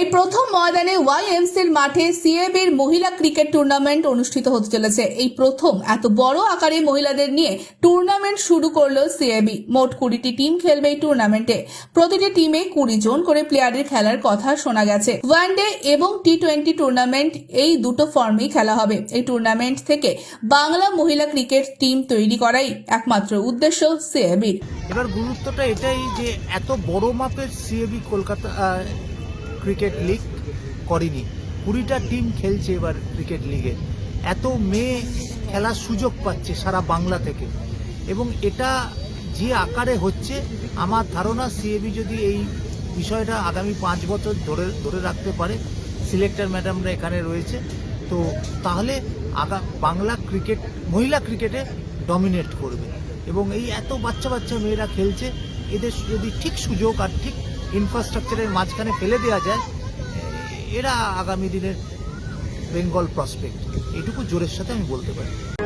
এই প্রথম ময়দানে ওয়াইএমসির মাঠে সিএবির মহিলা ক্রিকেট টুর্নামেন্ট অনুষ্ঠিত হতে চলেছে। এই প্রথম এত বড় আকারে মহিলাদের নিয়ে টুর্নামেন্ট শুরু করল সিএবি। মোট কুড়িটি টিম খেলবে এই টুর্নামেন্টে। প্রতিটি টিমে কুড়ি জন করে প্লেয়ারের খেলার কথা শোনা গেছে। ওয়ানডে এবং টি টোয়েন্টি টুর্নামেন্ট এই দুটো ফর্মেই খেলা হবে। এই টুর্নামেন্ট থেকে বাংলা মহিলা ক্রিকেট টিম তৈরি করাই একমাত্র উদ্দেশ্য সিএবির। এবার গুরুত্বটা এটাই যে এত বড় মাপের সিএবি কলকাতা ক্রিকেট লিগ করেনি। কুড়িটা টিম খেলছে এবার ক্রিকেট লিগে। এত মেয়ে খেলার সুযোগ পাচ্ছে সারা বাংলা থেকে। এবং এটা যে আকারে হচ্ছে, আমার ধারণা সিএবি যদি এই বিষয়টা আগামী পাঁচ বছর ধরে ধরে রাখতে পারে, সিলেক্টর ম্যাডামরা এখানে রয়েছে, তো তাহলে আগা, বাংলা ক্রিকেট, মহিলা ক্রিকেটে ডমিনেট করবে। এবং এই এত বাচ্চা বাচ্চা মেয়েরা খেলছে, এদের যদি ঠিক সুযোগ আর ঠিক ইনফ্রাস্ট্রাকচারের মাঝখানে ফেলে দেওয়া যায়, এরা আগামী দিনের বেঙ্গল প্রসপেক্ট এটুকু জোরের সাথে আমি বলতে পারি।